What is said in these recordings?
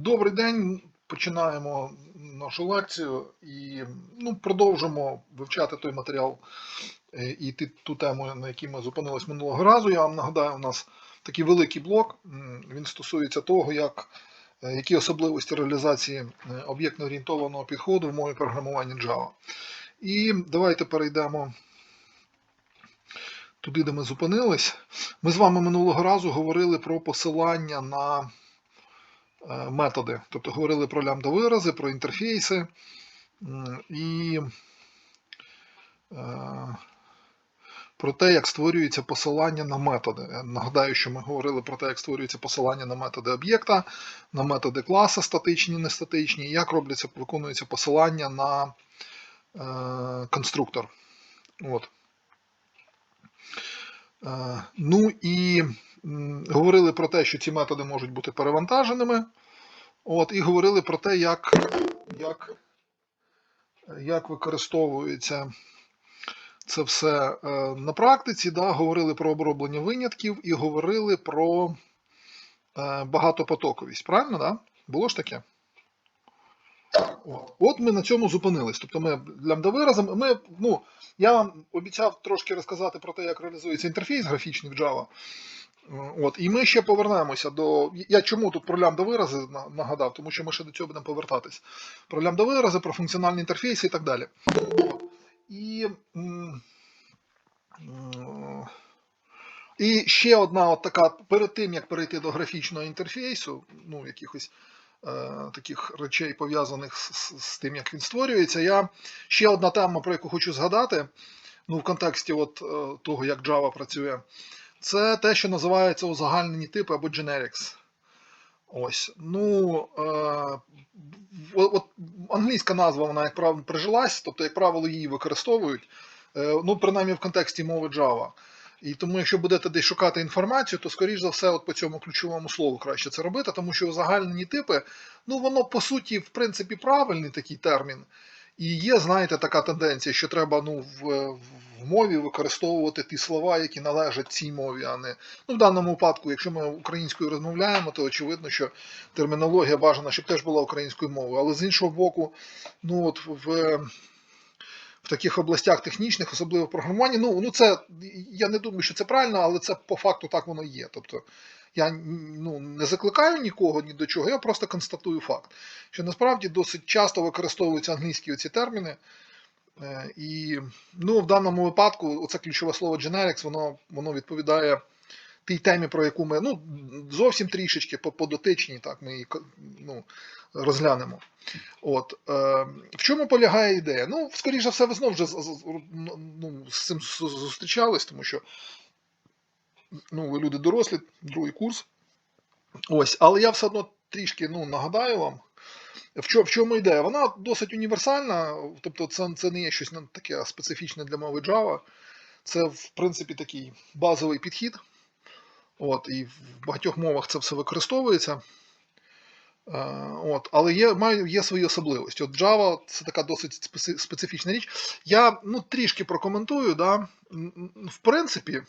Добрий день. Починаємо нашу лекцію і ну, продовжимо вивчати той матеріал е, і ту тему, на якій ми зупинились минулого разу. Я вам нагадаю, у нас такий великий блок. Він стосується того, як, е, які особливості реалізації е, об'єктно-орієнтованого підходу в мові програмування Java. І давайте перейдемо туди, де ми зупинились. Ми з вами минулого разу говорили про посилання на методи. Тобто говорили про лямбда-вирази, про інтерфейси і е, про те, як створюється посилання на методи. Я нагадаю, що ми говорили про те, як створюється посилання на методи об'єкта, на методи класа, статичні, нестатичні, як робляться, виконується посилання на е, конструктор. От. Е, Ну і говорили про те, що ці методи можуть бути перевантаженими. От, і говорили про те, як, як, як використовується це все е, на практиці. Да? Говорили про оброблення винятків і говорили про е, багатопотоковість. Правильно, да? Було ж таке? От. От ми на цьому зупинились. Тобто ми лямбда-виразом. Ми, ну, я вам обіцяв трошки розказати про те, як реалізується інтерфейс графічний в Java. От, і ми ще повернемося до. Я чому тут про лямбда-вирази нагадав, тому що ми ще до цього будемо повертатись. Про лямбда-вирази, про функціональні інтерфейси і так далі. От. І, і ще одна от така, перед тим, як перейти до графічного інтерфейсу, ну, якихось е, таких речей пов'язаних з, з, з тим, як він створюється, я ще одна тема, про яку хочу згадати, ну, в контексті от, е, того, як Java працює. Це те, що називається узагальнені типи або generics. Ось. Ну, е, от, англійська назва, вона, як правило, прижилась, тобто, як правило, її використовують, е, ну, принаймні в контексті мови Java. І тому, якщо будете десь шукати інформацію, то, скоріш за все, от по цьому ключовому слову краще це робити, тому що узагальнені типи, ну, воно по суті, в принципі, правильний такий термін. І є, знаєте, така тенденція, що треба ну, в, в мові використовувати ті слова, які належать цій мові, а не. Ну, в даному випадку, якщо ми українською розмовляємо, то очевидно, що термінологія бажана, щоб теж була українською мовою. Але з іншого боку, ну от в, в таких областях технічних, особливо в програмуванні, ну, ну це я не думаю, що це правильно, але це по факту так воно є. Тобто я ну, не закликаю нікого ні до чого, я просто констатую факт, що насправді досить часто використовуються англійські оці терміни. Е, І ну, в даному випадку оце ключове слово generics, воно, воно відповідає тій темі, про яку ми ну, зовсім трішечки по, дотичній, так, ми її ну, розглянемо. От, е, в чому полягає ідея? Ну, скоріш за все, ви знову вже ну, з цим зустрічались, тому що ну, ви люди дорослі, другий курс. Ось, але я все одно трішки ну, нагадаю вам, в чому, в чому ідея? Вона досить універсальна, тобто це, це не є щось ну, таке специфічне для мови Java. Це, в принципі, такий базовий підхід. От, і в багатьох мовах це все використовується. Е, От, але є, має, є свої особливості. От Java це така досить специфічна річ. Я ну, трішки прокоментую. Да? В принципі,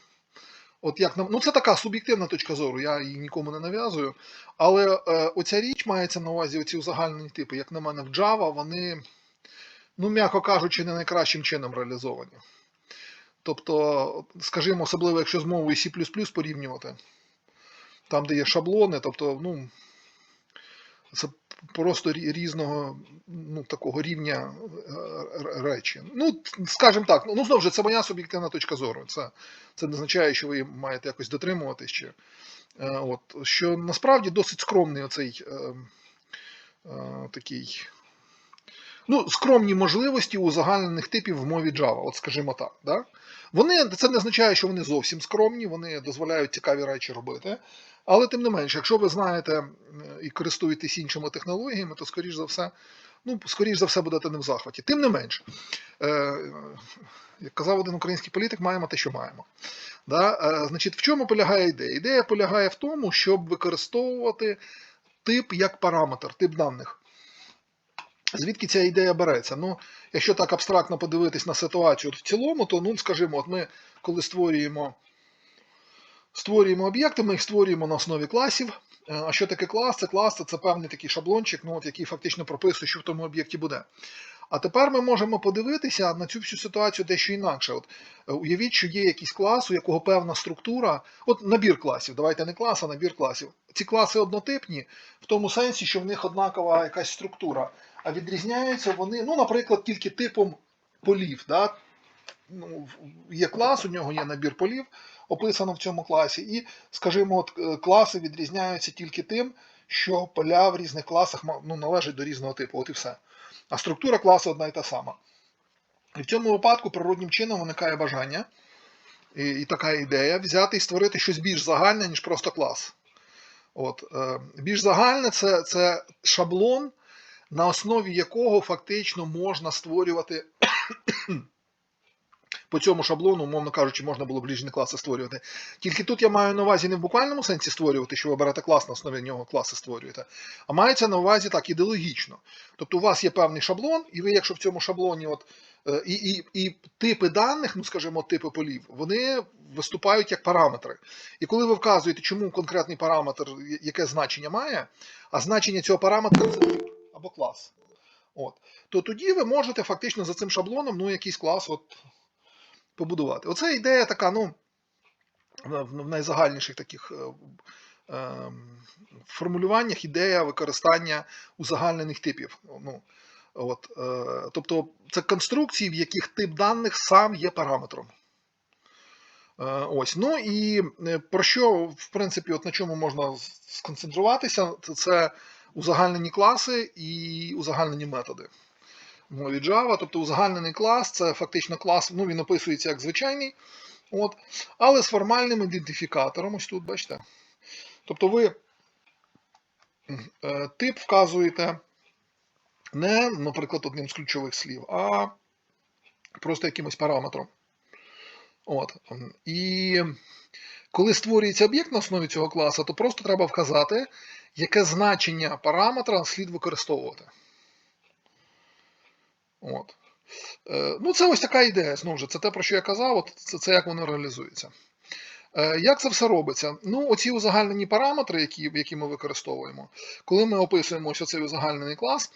от як на, ну, це така суб'єктивна точка зору, я її нікому не нав'язую. Але е, оця річ мається на увазі, оці узагальнені типи, як на мене, в Java, вони, ну, м'яко кажучи, не найкращим чином реалізовані. Тобто, скажімо, особливо якщо з мовою C порівнювати, там, де є шаблони, тобто, ну, це просто різного ну, такого рівня е, речі. Ну, скажімо так, ну знову ж це моя суб'єктивна точка зору. Це, це не означає, що ви маєте якось дотримуватись. Чи, е, от, що насправді досить скромний оцей е, е, такий. Ну, скромні можливості узагальнених типів в мові Java, от скажімо так. Да? Вони, це не означає, що вони зовсім скромні, вони дозволяють цікаві речі робити. Але тим не менше, якщо ви знаєте і користуєтесь іншими технологіями, то скоріш за все, ну, скоріш за все будете не в захваті. Тим не менш, е, як казав один український політик, маємо те, що маємо. Да? Е, значить, в чому полягає ідея? Ідея полягає в тому, щоб використовувати тип як параметр, тип даних. Звідки ця ідея береться? Ну, якщо так абстрактно подивитись на ситуацію в цілому, то, ну, скажімо, от ми, коли створюємо, створюємо об'єкти, ми їх створюємо на основі класів. Е, А що таке клас? Це клас, це, певний такий шаблончик, ну, от, який фактично прописує, що в тому об'єкті буде. А тепер ми можемо подивитися на цю всю ситуацію дещо інакше. От, е, уявіть, що є якийсь клас, у якого певна структура, от набір класів, давайте не клас, а набір класів. Ці класи однотипні в тому сенсі, що в них однакова якась структура, а відрізняються вони, ну, наприклад, тільки типом полів. Да? Ну, є клас, у нього є набір полів, описано в цьому класі, і, скажімо, от, е, класи відрізняються тільки тим, що поля в різних класах ну, належать до різного типу, от і все. А структура класу одна і та сама. І в цьому випадку природнім чином виникає бажання і, і така ідея взяти і створити щось більш загальне, ніж просто клас. От, е, більш загальне це, це шаблон, на основі якого фактично можна створювати по цьому шаблону, умовно кажучи, можна було б різні класи створювати. Тільки тут я маю на увазі не в буквальному сенсі створювати, що ви берете клас на основі нього класи створюєте, а мається на увазі так ідеологічно. Тобто у вас є певний шаблон, і ви, якщо в цьому шаблоні, от е, і, і, і типи даних, ну скажімо, типи полів, вони виступають як параметри. І коли ви вказуєте, чому конкретний параметр, яке значення має, а значення цього параметра це тип або клас. От, то тоді ви можете фактично за цим шаблоном ну, якийсь клас от, побудувати. Оце ідея така, ну, в найзагальніших таких е, е, формулюваннях ідея використання узагальнених типів. Ну, от, е, тобто це конструкції, в яких тип даних сам є параметром. Ось. Ну і про що, в принципі, от на чому можна сконцентруватися, це, узагальнені класи і узагальнені методи мові Java. Тобто узагальнений клас це фактично клас, ну він описується як звичайний, от, але з формальним ідентифікатором, ось тут, бачите. Тобто ви е, тип вказуєте не, наприклад, одним з ключових слів, а просто якимось параметром. От. І коли створюється об'єкт на основі цього класу, то просто треба вказати, яке значення параметра слід використовувати. От. Е, Ну, це ось така ідея, знову ж, це те, про що я казав, от це, це як воно реалізується. Е, Як це все робиться? Ну, оці узагальнені параметри, які, які ми використовуємо, коли ми описуємо ось цей узагальнений клас,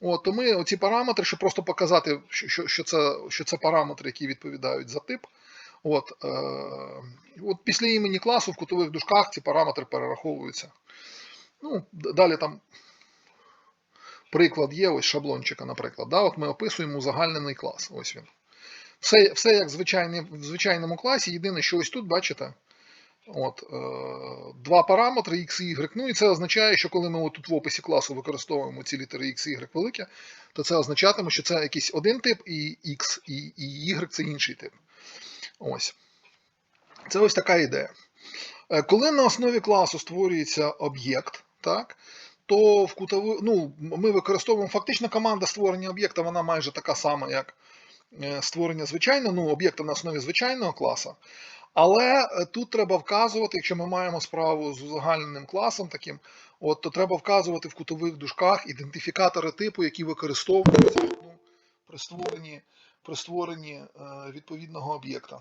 от, то ми оці параметри, щоб просто показати, що, що, це, що це параметри, які відповідають за тип. От, е, от після імені класу в кутових дужках ці параметри перераховуються. Ну, далі там приклад є, ось шаблончика, наприклад. Да? От ми описуємо узагальнений клас. Ось він. Все, все як звичайний, в звичайному класі. Єдине, що ось тут, бачите, от, е, два параметри x і y. Ну і це означає, що коли ми тут в описі класу використовуємо ці літери x і y велике, то це означатиме, що це якийсь один тип, і x, і, і y це інший тип. Ось. Це ось така ідея. Е, Коли на основі класу створюється об'єкт, так, то в кутови, ну, ми використовуємо фактично команда створення об'єкта, вона майже така сама, як е, створення звичайного, ну, об'єкта на основі звичайного класу. Але е, тут треба вказувати, якщо ми маємо справу з узагальненим класом таким, от, то треба вказувати в кутових дужках ідентифікатори типу, які використовуються ну, при створенні, при створенні е, відповідного об'єкта.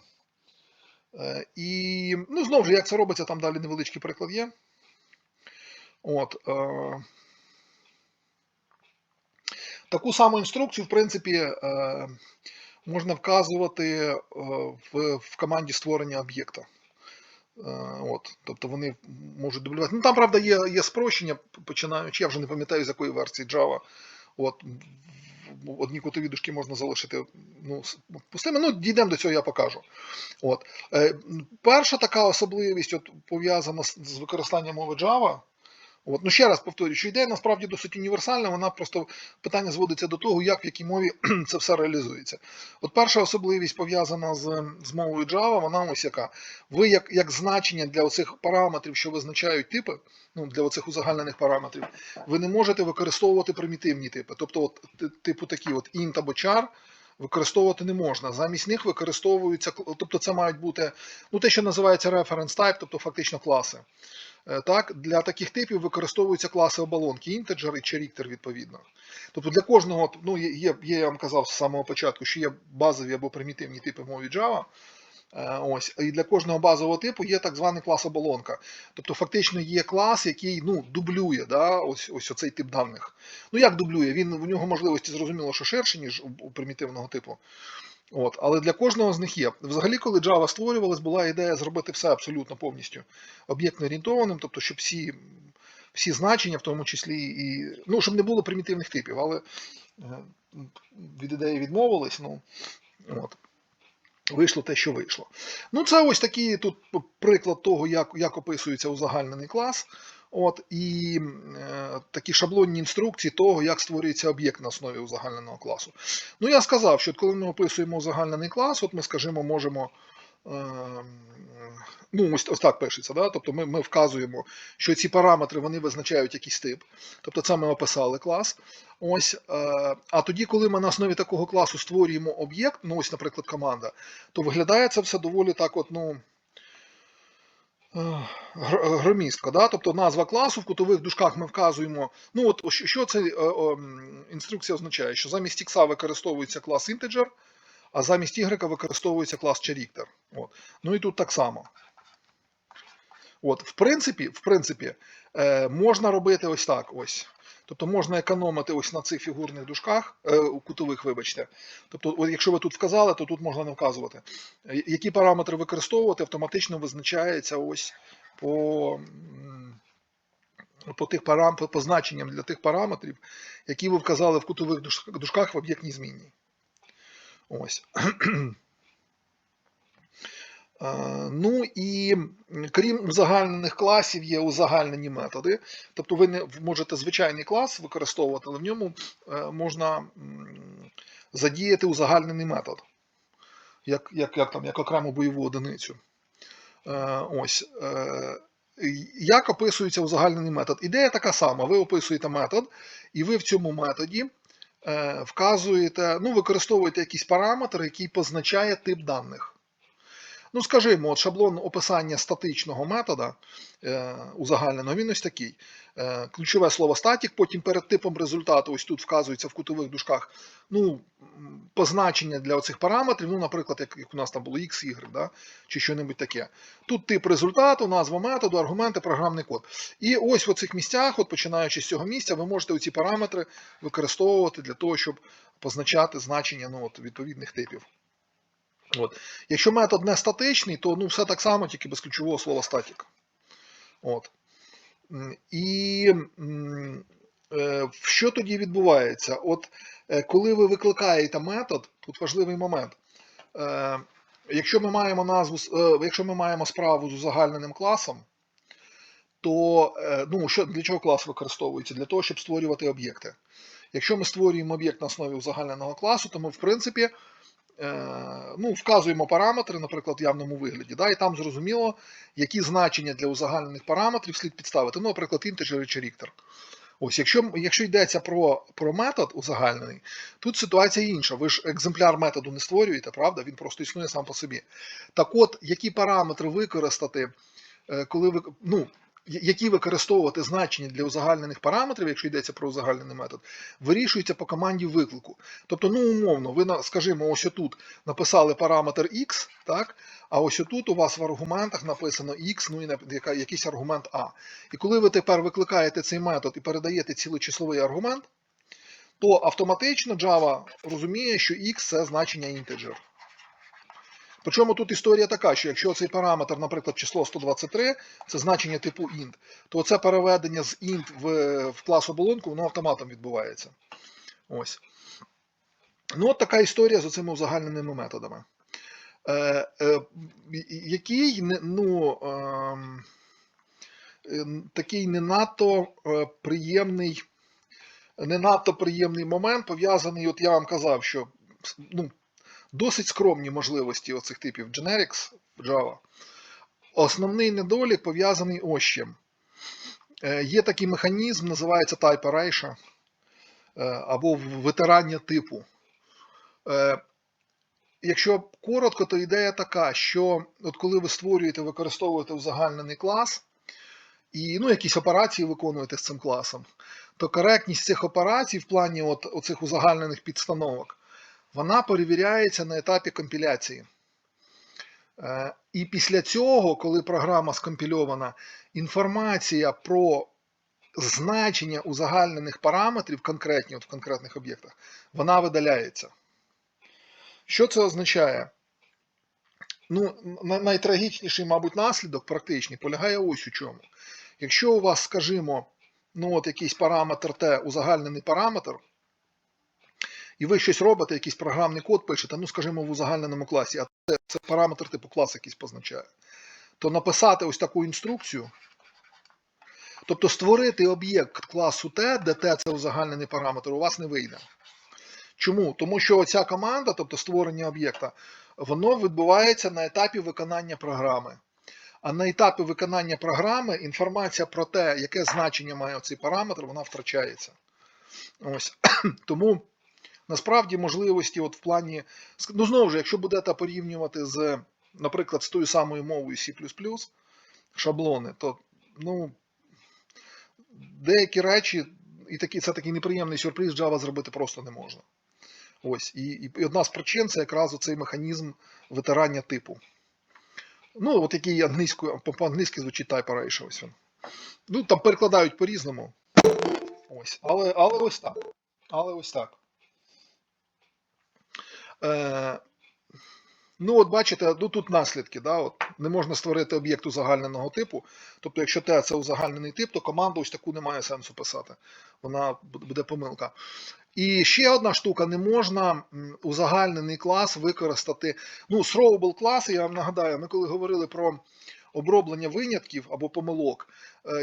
Е, І, ну, знову ж, як це робиться, там далі невеличкий приклад є. От, е, таку саму інструкцію, в принципі, е, можна вказувати е, в, команді створення об'єкта. От, тобто вони можуть дублювати. Ну там, правда, є, є спрощення, починаючи, я вже не пам'ятаю, з якої версії Java. От, одні кутові дужки можна залишити ну, пустими. Ну, дійдемо до цього, я покажу. От. Перша така особливість пов'язана з використанням мови Java. От, ну ще раз повторюю, що ідея насправді досить універсальна, вона просто питання зводиться до того, як в якій мові це все реалізується. От перша особливість пов'язана з, з мовою Java, вона ось яка. Ви як, як значення для оцих параметрів, що визначають типи, ну для оцих узагальнених параметрів, ви не можете використовувати примітивні типи. Тобто, от, типу такі от int або char використовувати не можна. Замість них використовуються, тобто це мають бути ну, те, що називається reference type, тобто фактично класи. Е, Так, для таких типів використовуються класи оболонки, інтеджер і character відповідно. Тобто для кожного, ну, є, є, є, я вам казав з самого початку, що є базові або примітивні типи в мові Java. Е, Ось, і для кожного базового типу є так званий клас оболонка. Тобто, фактично є клас, який ну, дублює да, ось, ось оцей тип даних. Ну як дублює? Він в нього можливості зрозуміло, що ширші, ніж у, у примітивного типу. От, але для кожного з них є. Взагалі, коли Java створювалась, була ідея зробити все абсолютно повністю об'єктно орієнтованим, тобто, щоб всі, всі значення, в тому числі і. Ну, щоб не було примітивних типів, але е, від ідеї відмовились. Ну, от. Вийшло те, що вийшло. Ну, це ось такий тут приклад того, як, як описується узагальнений клас. От, і е, такі шаблонні інструкції того, як створюється об'єкт на основі узагальненого класу. Ну, я сказав, що коли ми описуємо узагальнений клас, от ми, скажімо, можемо. Е, ну, ось, ось так пишеться, да? тобто ми, ми вказуємо, що ці параметри вони визначають якийсь тип. Тобто це ми описали клас. Ось, е, а тоді, коли ми на основі такого класу створюємо об'єкт, ну ось, наприклад, команда, то виглядає це все доволі так, от, ну. е, гр- Громістко, да? тобто назва класу в кутових дужках ми вказуємо. Ну от що- це е, інструкція означає? Що замість x використовується клас integer, а замість y використовується клас character. От. Ну і тут так само. От, в принципі, в принципі, е, можна робити ось так. ось. Тобто можна економити ось на цих фігурних дужках, е, кутових, вибачте. Тобто, от якщо ви тут вказали, то тут можна не вказувати. Е, Які параметри використовувати, автоматично визначається ось по, по, тих парам, по позначенням для тих параметрів, які ви вказали в кутових дужках в об'єктній змінній. Ось. Ну і крім узагальнених класів, є узагальнені методи. Тобто ви не можете звичайний клас використовувати, але в ньому е, можна задіяти узагальнений метод, як, як, як, там, як окрему бойову одиницю. Е, Ось. е, Як описується узагальнений метод? Ідея така сама. Ви описуєте метод, і ви в цьому методі вказуєте, ну, використовуєте якийсь параметр, який позначає тип даних. Ну, скажімо, от шаблон описання статичного метода е, узагальненого, він ось такий. Е, ключове слово статік, потім перед типом результату, ось тут вказується в кутових дужках, ну, позначення для оцих параметрів, ну, наприклад, як, як у нас там було x, y, да, чи що-небудь таке. Тут тип результату, назва методу, аргументи, програмний код. І ось в оцих місцях, от починаючи з цього місця, ви можете оці параметри використовувати для того, щоб позначати значення ну, от, відповідних типів. От. Якщо метод не статичний, то ну, все так само, тільки без ключового слова статік. От. І е, що тоді відбувається? От е, коли ви викликаєте метод, тут важливий момент. Е, Якщо ми маємо назву, якщо ми маємо справу з узагальненим класом, то ну, що, для чого клас використовується? Для того, щоб створювати об'єкти. Якщо ми створюємо об'єкт на основі узагальненого класу, то ми, в принципі, ну, вказуємо параметри, наприклад, в явному вигляді, да, і там зрозуміло, які значення для узагальнених параметрів слід підставити. Ну, наприклад, інтеджер чи ріктор. Ось, якщо, якщо йдеться про, про метод узагальнений, тут ситуація інша. Ви ж екземпляр методу не створюєте, правда? Він просто існує сам по собі. Так от, які параметри використати, е, коли ви. Ну, які використовувати значення для узагальнених параметрів, якщо йдеться про узагальнений метод, вирішується по команді виклику. Тобто, ну умовно, ви скажімо, ось отут написали параметр x, так? А ось отут у вас в аргументах написано x, ну і якийсь аргумент a. І коли ви тепер викликаєте цей метод і передаєте цілочисловий аргумент, то автоматично Java розуміє, що x це значення integer. Причому тут історія така, що якщо цей параметр, наприклад, число 123, це значення типу int, то це переведення з int в, в клас оболонку, воно автоматом відбувається. Ось. Ну, от така історія з цими узагальненими методами. Е, е, який ну, ем, е, такий не надто е, приємний, не надто приємний момент пов'язаний, от я вам казав, що ну, досить скромні можливості оцих типів Generics Java. Основний недолік пов'язаний ось чим. Е, Є такий механізм, називається type erasure, е, або витирання типу. Е, Якщо коротко, то ідея така, що от коли ви створюєте, використовуєте узагальнений клас, і ну, якісь операції виконуєте з цим класом, то коректність цих операцій в плані от, оцих узагальнених підстановок, вона перевіряється на етапі компіляції. Е, І після цього, коли програма скомпільована, інформація про значення узагальнених параметрів конкретні от в конкретних об'єктах, вона видаляється. Що це означає? Ну, найтрагічніший, мабуть, наслідок практичний полягає ось у чому. Якщо у вас, скажімо, ну от якийсь параметр Т, узагальнений параметр, і ви щось робите, якийсь програмний код пишете, ну, скажімо, в узагальненому класі, а це, це параметр типу клас якийсь позначає, то написати ось таку інструкцію, тобто створити об'єкт класу Т, де Т це узагальнений параметр, у вас не вийде. Чому? Тому що оця команда, тобто створення об'єкта, воно відбувається на етапі виконання програми. А на етапі виконання програми інформація про те, яке значення має цей параметр, вона втрачається. Ось. Тому насправді можливості, от в плані. Ну, знову ж, якщо будете порівнювати з, наприклад, з тою самою мовою C, шаблони, то ну, деякі речі, і такі, це такий неприємний сюрприз, Java зробити просто не можна. Ось, і, і одна з причин це якраз оцей механізм витирання типу. Ну, от який англійською, по- по-англійськи звучить type erasure, ось він. Ну, там перекладають по-різному. Ось. Але, але ось так. Але ось так. Е, ну, от бачите, ну тут наслідки. Да? От, не можна створити об'єкт узагальненого типу. Тобто, якщо Т це узагальнений тип, то команду ось таку немає сенсу писати. Вона буде помилка. І ще одна штука: не можна узагальнений клас використати. Ну, throwable класи, я вам нагадаю, ми коли говорили про оброблення винятків або помилок,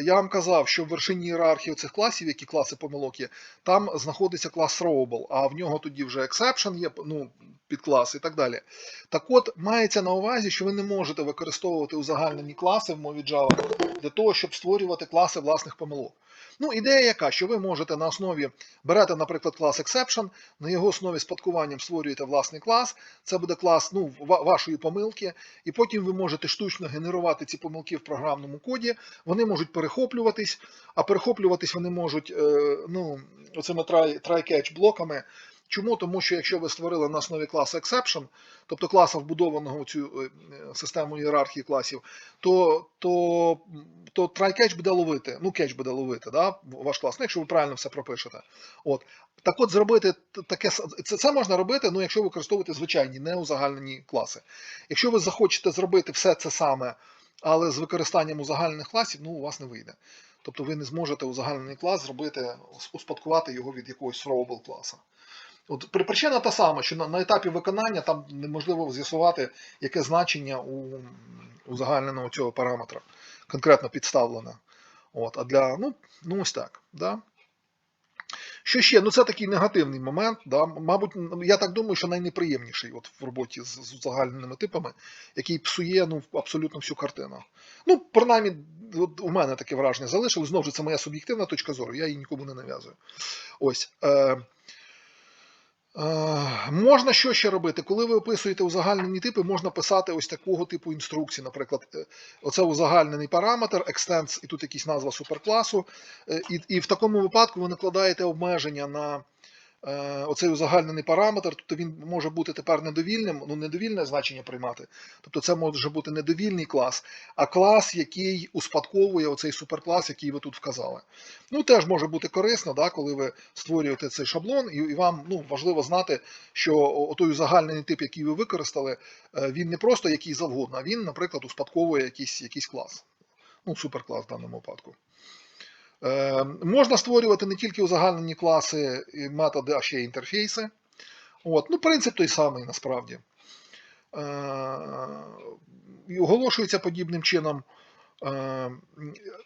я вам казав, що в вершині ієрархії цих класів, які класи помилок є, там знаходиться клас throwable, а в нього тоді вже exception є, ну, підклас і так далі. Так от, мається на увазі, що ви не можете використовувати узагальнені класи в мові Java для того, щоб створювати класи власних помилок. Ну, ідея яка, що ви можете на основі берете, наприклад, клас exception, на його основі спадкуванням створюєте власний клас. Це буде клас ну, ва- вашої помилки, і потім ви можете штучно генерувати ці помилки в програмному коді. Вони можуть перехоплюватись, а перехоплюватись вони можуть е, ну, оцими try, try-catch блоками. Чому? Тому що якщо ви створили на основі класу exception, тобто класа вбудованого в цю е, систему ієрархії класів, то, то, то try-catch буде ловити, ну catch буде ловити, да, ваш клас, ну, якщо ви правильно все пропишете. От. Так от зробити таке це, це можна робити, ну, якщо ви використовуєте звичайні неузагальнені класи. Якщо ви захочете зробити все це саме, але з використанням узагальнених класів, ну у вас не вийде. Тобто ви не зможете узагальнений клас зробити, успадкувати його від якогось throwable класа. От причина та сама, що на, на етапі виконання там неможливо з'ясувати, яке значення у узагальненого цього параметра конкретно підставлене. От, а для, ну, ну ось так. Да? Що ще? Ну це такий негативний момент. Да? Мабуть, я так думаю, що найнеприємніший от в роботі з, з узагальненими типами, який псує ну, абсолютно всю картину. Ну, принаймні, от у мене таке враження залишилось. Знову ж це моя суб'єктивна точка зору, я її нікому не нав'язую. Ось. Е, Можна що ще робити? Коли ви описуєте узагальнені типи, можна писати ось такого типу інструкції. Наприклад, е, оце узагальнений параметр, extends, і тут якась назва суперкласу. Е, І, і в такому випадку ви накладаєте обмеження на е, оцей узагальнений параметр, тобто він може бути тепер недовільним, ну недовільне значення приймати. Тобто це може бути недовільний клас, а клас, який успадковує оцей суперклас, який ви тут вказали. Ну, теж може бути корисно, да, коли ви створюєте цей шаблон, і, і вам ну, важливо знати, що той загальний тип, який ви використали, е, він не просто який завгодно, а він, наприклад, успадковує якийсь, якийсь клас. Ну, суперклас в даному випадку. Е, можна створювати не тільки узагальнені класи і методи, а ще й інтерфейси. От, ну, принцип той самий насправді. Е, і оголошується подібним чином. Е,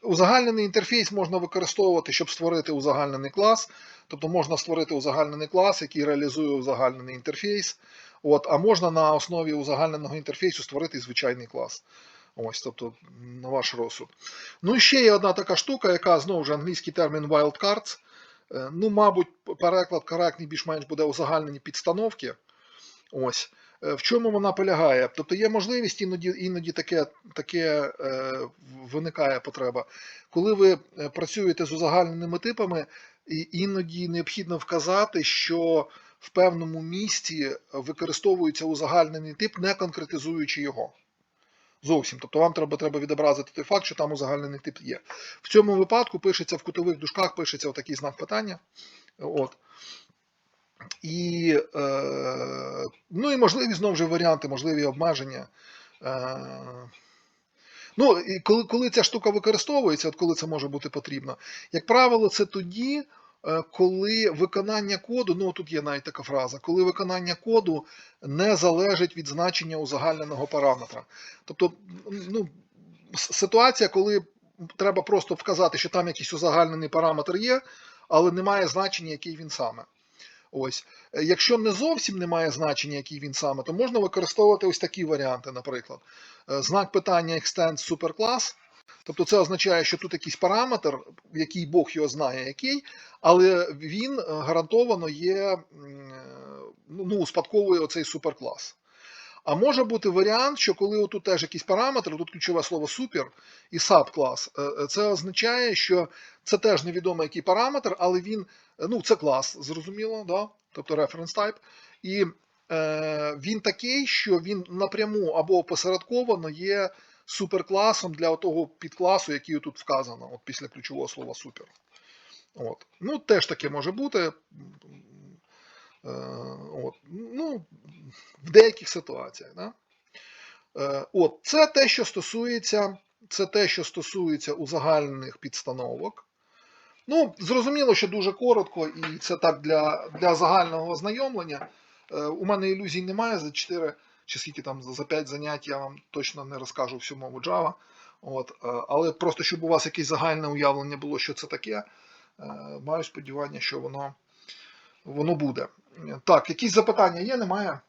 Узагальнений інтерфейс можна використовувати, щоб створити узагальнений клас. Тобто можна створити узагальнений клас, який реалізує узагальнений інтерфейс. От, а можна на основі узагальненого інтерфейсу створити звичайний клас. Ось, тобто, на ваш розсуд. Ну і ще є одна така штука, яка знову ж англійський термін wildcards. Е, Ну, мабуть, переклад коректний більш-менш буде узагальнені підстановки. Ось. Е, В чому вона полягає? Тобто є можливість, іноді, іноді таке, таке е, виникає потреба. Коли ви е, працюєте з узагальненими типами, іноді необхідно вказати, що в певному місці використовується узагальнений тип, не конкретизуючи його. Зовсім. Тобто вам треба, треба відобразити той факт, що там узагальнений тип є. В цьому випадку пишеться в кутових дужках, пишеться отакий знак питання. От. І, е, ну і можливі знову ж варіанти, можливі обмеження. Е, ну, і коли, коли ця штука використовується, от коли це може бути потрібно, як правило, це тоді, коли виконання коду, ну тут є навіть така фраза, коли виконання коду не залежить від значення узагальненого параметра. Тобто, ну, ситуація, коли треба просто вказати, що там якийсь узагальнений параметр є, але немає значення, який він саме. Ось. Е, Якщо не зовсім немає значення, який він саме, то можна використовувати ось такі варіанти, наприклад. Е, Знак питання extend superclass. Тобто це означає, що тут якийсь параметр, який Бог його знає, який, але він е, гарантовано є, ну, ну, успадковує оцей суперклас. А може бути варіант, що коли отут теж якийсь параметр, тут ключове слово супер і сабклас, е, е, це означає, що це теж невідомо який параметр, але він, ну це клас, зрозуміло, да? тобто reference type. І е, він такий, що він напряму або опосередковано є суперкласом для того підкласу, який тут вказано, от після ключового слова супер. От. Ну, теж таке може бути. Е, от. Ну, в деяких ситуаціях. Да? Е, От, це те, що стосується, це те, що стосується узагальнених підстановок. Ну, зрозуміло, що дуже коротко, і це так для, для загального ознайомлення. Е, У мене ілюзій немає за 4 чи скільки там за 5 занять я вам точно не розкажу всю мову Java. От, е, але просто щоб у вас якесь загальне уявлення було, що це таке, е, маю сподівання, що воно, воно буде. Так, якісь запитання є, немає?